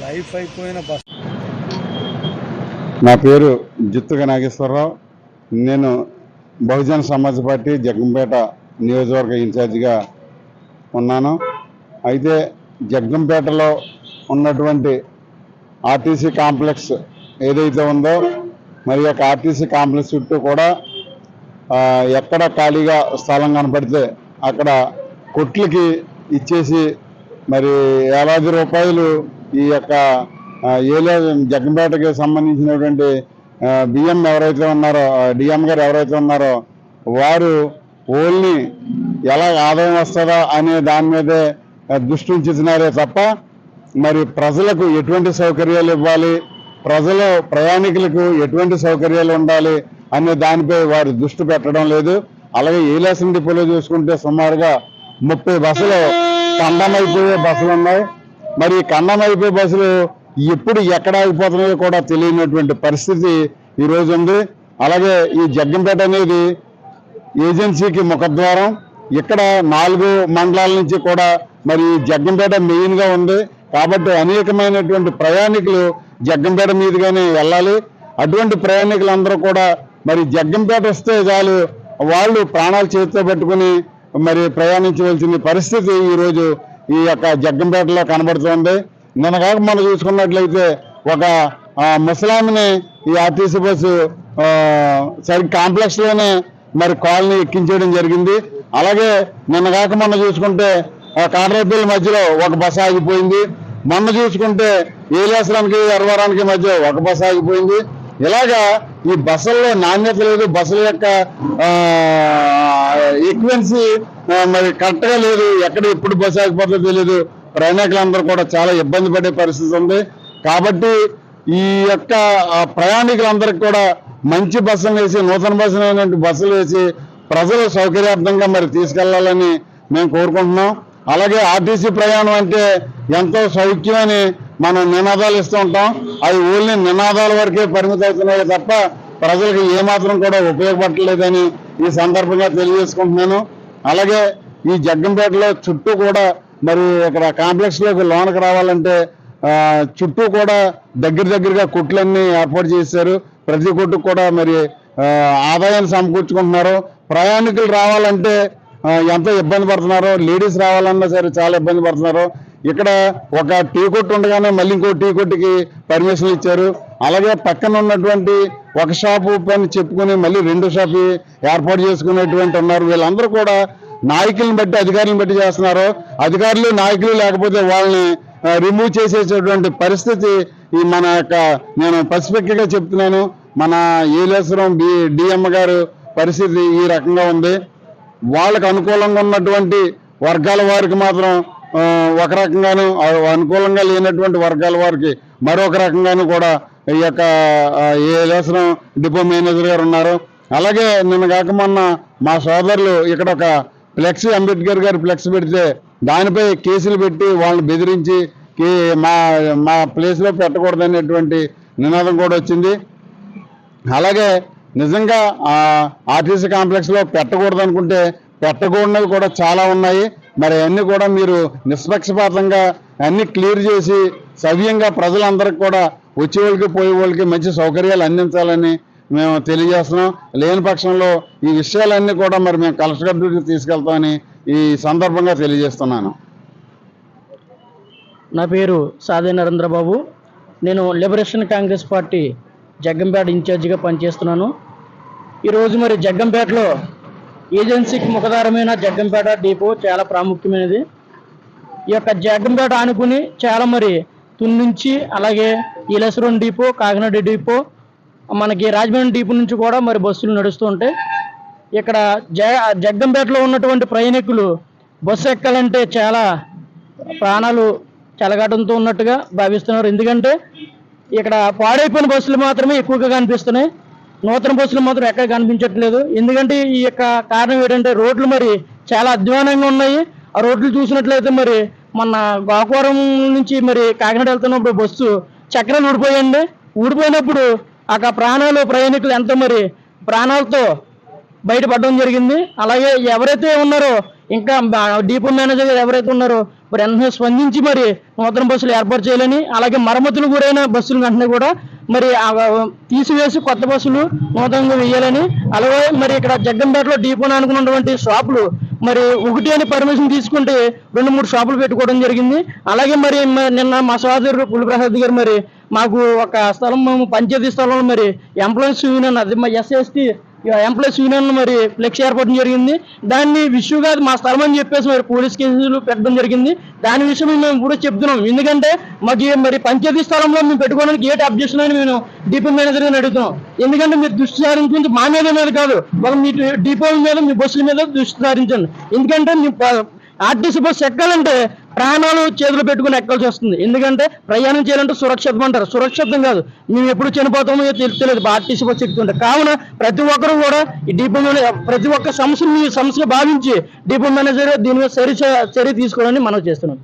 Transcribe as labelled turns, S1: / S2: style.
S1: Life అయిపోయిన bus.
S2: నా పేరు జిత్తుగ నాగేశ్వరరావు. నేను బహుజన సమాజ్ పార్టీ జగంపేట నియోజకవర్గ ఇన్ఛార్జిగా ఉన్నాను. అయితే జగ్గంపేటలో ఉన్నటువంటి ఆర్టీసీ కాంప్లెక్స్ ఏదైతే ఉందో మరి యొక్క ఆర్టీసీ కాంప్లెక్స్ చుట్టూ కూడా ఎక్కడ ఖాళీగా స్థలం కనపడితే అక్కడ కొట్లకి ఇచ్చేసి మరి ఏలాది రూపాయలు ఈ యొక్క ఏలే జగ్గంపేటకి సంబంధించినటువంటి బియ్యం ఎవరైతే ఉన్నారో డిఎం గారు ఎవరైతే ఉన్నారో వారు ఓల్ని ఎలా ఆదాయం వస్తుందా అనే దాని మీదే దృష్టిని దృష్టి ఉంచుతున్నారే తప్ప మరి ప్రజలకు ఎటువంటి సౌకర్యాలు ఇవ్వాలి? ప్రజలు ప్రయాణికులకు ఎటువంటి సౌకర్యాలు ఉండాలి అనే దానిపై వారు దృష్టి పెట్టడం లేదు. అలాగే ఏలాసం డిపోలో చూసుకుంటే సుమారుగా ముప్పై బస్సులు ఖండమైపోయే బస్సులు ఉన్నాయి. మరి ఖండమైపోయే బస్సులు ఎప్పుడు ఎక్కడ ఆగిపోతున్నాయో కూడా తెలియనటువంటి పరిస్థితి ఈరోజు ఉంది. అలాగే ఈ జగ్గంపేట అనేది ఏజెన్సీకి ముఖద్వారం. ఇక్కడ నాలుగు మండలాల నుంచి కూడా మరి జగ్గంపేట మెయిన్గా ఉంది. కాబట్టి అనేకమైనటువంటి ప్రయాణికులు జగ్గంపేట మీదుగానే వెళ్ళాలి. అటువంటి ప్రయాణికులందరూ కూడా మరి జగ్గంపేట వస్తే చాలు వాళ్ళు ప్రాణాలు చేతితో పెట్టుకుని మరి ప్రయాణించవలసిన పరిస్థితి ఈరోజు ఈ యొక్క జగ్గంపేటలో కనబడుతోంది. నిన్నగాక మనం చూసుకున్నట్లయితే ఒక ముసలామిని ఈ ఆర్టీసీ బస్సు సరి కాంప్లెక్స్లోనే మరి కాలనీ ఎక్కించేయడం జరిగింది. అలాగే నిన్నగాక మొన్న చూసుకుంటే ఆ మధ్యలో ఒక బస్సు ఆగిపోయింది. మొన్న చూసుకుంటే ఏలేశ్వరానికి ఎర్వరానికి మధ్య ఒక బస్సు ఆగిపోయింది. ఇలాగా ఈ బస్సుల్లో నాణ్యత లేదు బస్సుల యొక్క ఈక్వెన్సీ మరి కరెక్ట్గా లేదు ఎక్కడ ఎప్పుడు బస్సు ఆగిపోతుందో తెలియదు ప్రయాణికులందరూ కూడా చాలా ఇబ్బంది పడే పరిస్థితి ఉంది. కాబట్టి ఈ యొక్క ప్రయాణికులందరికీ కూడా మంచి బస్సులు వేసి నూతన బస్సులు బస్సులు వేసి ప్రజలు సౌకర్యార్థంగా మరి తీసుకెళ్ళాలని మేము కోరుకుంటున్నాం. అలాగే ఆర్టీసీ ప్రయాణం అంటే ఎంతో సౌఖ్యం అని మనం నినాదాలు ఇస్తూ ఉంటాం. అవి ఓన్లీ నినాదాల వరకే పరిమితం అవుతున్నాయి తప్ప ప్రజలకు ఏమాత్రం కూడా ఉపయోగపడలేదని ఈ సందర్భంగా తెలియజేసుకుంటున్నాను. అలాగే ఈ జగ్గంపేటలో చుట్టూ కూడా మరి ఇక్కడ కాంప్లెక్స్లోకి లోనకి రావాలంటే చుట్టూ కూడా దగ్గర దగ్గరగా కుట్లన్నీ ఏర్పాటు చేశారు. ప్రతి కొట్టుకు కూడా మరి ఆదాయాన్ని సమకూర్చుకుంటున్నారు. ప్రయాణికులు రావాలంటే ఎంతో ఇబ్బంది పడుతున్నారు లేడీస్ రావాలన్నా సరే చాలా ఇబ్బంది పడుతున్నారు. ఇక్కడ ఒక టీ కొట్టు ఉండగానే మళ్ళీ ఇంకో టీ కొట్టుకి పర్మిషన్ ఇచ్చారు. అలాగే పక్కన ఉన్నటువంటి ఒక షాపు పని చెప్పుకుని మళ్ళీ రెండు షాపు ఏర్పాటు చేసుకునేటువంటి ఉన్నారు. వీళ్ళందరూ కూడా నాయకులను బట్టి అధికారులను బట్టి చేస్తున్నారు. అధికారులు నాయకులు లేకపోతే వాళ్ళని రిమూవ్ చేసేటటువంటి పరిస్థితి ఈ మన యొక్క నేను పసిఫిక్గా చెప్తున్నాను. మన ఏలేశ్వరం డి డిఎం గారు పరిస్థితి ఈ రకంగా ఉంది. వాళ్ళకు అనుకూలంగా ఉన్నటువంటి వర్గాల వారికి మాత్రం ఒక రకంగాను అనుకూలంగా లేనటువంటి వర్గాల వారికి మరొక రకంగాను కూడా ఈ యొక్క ఏ ఏలేశ్వరం డిపో మేనేజర్ గారు ఉన్నారు. అలాగే నిన్న కాక మొన్న మా సోదరులు ఇక్కడ ఒక ఫ్లెక్సీ అంబేద్కర్ గారి ఫ్లెక్స్ పెడితే దానిపై కేసులు పెట్టి వాళ్ళని బెదిరించి మా మా ప్లేస్లో పెట్టకూడదనేటువంటి నినాదం కూడా వచ్చింది. అలాగే నిజంగా ఆర్టీసీ కాంప్లెక్స్లో పెట్టకూడదు అనుకుంటే పెట్టకూడనివి కూడా చాలా ఉన్నాయి. మరి అన్ని కూడా మీరు నిష్పక్షపాతంగా అన్ని క్లియర్ చేసి సవ్యంగా ప్రజలందరికీ కూడా వచ్చే వాళ్ళకి పోయే వాళ్ళకి మంచి సౌకర్యాలు అందించాలని మేము తెలియజేస్తున్నాం. లేని పక్షంలో ఈ విషయాలన్నీ కూడా మరి మేము కలెక్టర్ గారి తీసుకెళ్తామని ఈ సందర్భంగా తెలియజేస్తున్నాను.
S3: నా పేరు సాదే నరేంద్రబాబు. నేను లిబరేషన్ కాంగ్రెస్ పార్టీ జగ్గంపేట ఇన్ఛార్జిగా పనిచేస్తున్నాను. ఈరోజు మరి జగ్గంపేటలో ఏజెన్సీకి ముఖదారమైన జగ్గంపేట డిపో చాలా ప్రాముఖ్యమైనది. ఈ యొక్క జగ్గంపేట ఆనుకుని చాలా మరి తున్నుంచి అలాగే ఈలేశ్వరం డిపో కాకినాడ డిపో మనకి రాజమండ్రి డిపో నుంచి కూడా మరి బస్సులు నడుస్తూ ఉంటాయి. ఇక్కడ జ జగ్గంపేటలో ఉన్నటువంటి ప్రయాణికులు బస్సు ఎక్కాలంటే చాలా ప్రాణాలు చెలగాటంతో ఉన్నట్టుగా భావిస్తున్నారు. ఎందుకంటే ఇక్కడ పాడైపోయిన బస్సులు మాత్రమే ఎక్కువగా కనిపిస్తున్నాయి. నూతన బస్సులు మాత్రం ఎక్కడ కనిపించట్లేదు. ఎందుకంటే ఈ యొక్క కారణం ఏంటంటే రోడ్లు మరి చాలా అధ్వానంగా ఉన్నాయి. ఆ రోడ్లు చూసినట్లయితే మరి మన గోకవరం నుంచి మరి కాకినాడ వెళ్తున్నప్పుడు బస్సు చక్రాలు ఊడిపోయండి ఊడిపోయినప్పుడు అక్కడ ప్రాణాలు ప్రయాణికులు ఎంతో మరి ప్రాణాలతో బయటపడడం జరిగింది. అలాగే ఎవరైతే ఉన్నారో ఇంకా డీపో మేనేజర్ గారు ఎవరైతే ఉన్నారో మరి వెంటనే స్పందించి మరి నూతన బస్సులు ఏర్పాటు చేయాలని అలాగే మరమ్మతులు గురైన బస్సులు వెంటనే కూడా మరి తీసివేసి కొత్త బస్సులు నూతనంగా వేయాలని అలాగే మరి ఇక్కడ జగ్గంపేటలో డీపోని అనుకున్నటువంటి షాపులు మరి ఒకటి అని పర్మిషన్ తీసుకుంటే రెండు మూడు షాపులు పెట్టుకోవడం జరిగింది. అలాగే మరి నిన్న మా సోదరుడు పులిప్రసాద్ గారు మరి మాకు ఒక స్థలం మేము పంచాయతీ స్థలంలో మరి ఎంప్లాయీస్ యూనియన్ అది మా ఎస్ఎస్టీ ఎంప్లాయీస్ యూనియన్ మరి ఫ్లెక్స్ ఏర్పడడం జరిగింది. దాన్ని విషయం కాదు మా స్థలం అని చెప్పేసి మరి పోలీస్ కేసులు పెట్టడం జరిగింది. దాని విషయం మేము కూడా చెప్తున్నాం. ఎందుకంటే మాకు మరి పంచాయతీ స్థలంలో మేము పెట్టుకోవడానికి ఏ అబ్జెక్షన్ అని మేము డిపో మేనేజర్ గారిని అడుగుతున్నాం. ఎందుకంటే మీరు దృష్టి సారించింది మా మీద మీద కాదు ఒక మీ డిపో మీద మీ బస్సుల మీద దృష్టి సారించండి. ఎందుకంటే మీ ఆర్టీసీ బస్సు ఎక్కాలంటే ప్రాణాలు చేతులు పెట్టుకుని ఎక్కాల్సి వస్తుంది. ఎందుకంటే ప్రయాణం చేయాలంటే సురక్షితం అంటారు. సురక్షితం కాదు. మేము ఎప్పుడు చనిపోతామో తెలి- ఆర్టీసీ బస్సు ఎక్కుతుంటే కావున ప్రతి ఒక్కరు కూడా ఈ డిపో ప్రతి ఒక్క సమస్యను మీ సమస్యగా భావించి డిపో మేనేజర్ దీని మీద చర్య చర్య తీసుకోవాలని మనం చేస్తున్నాం.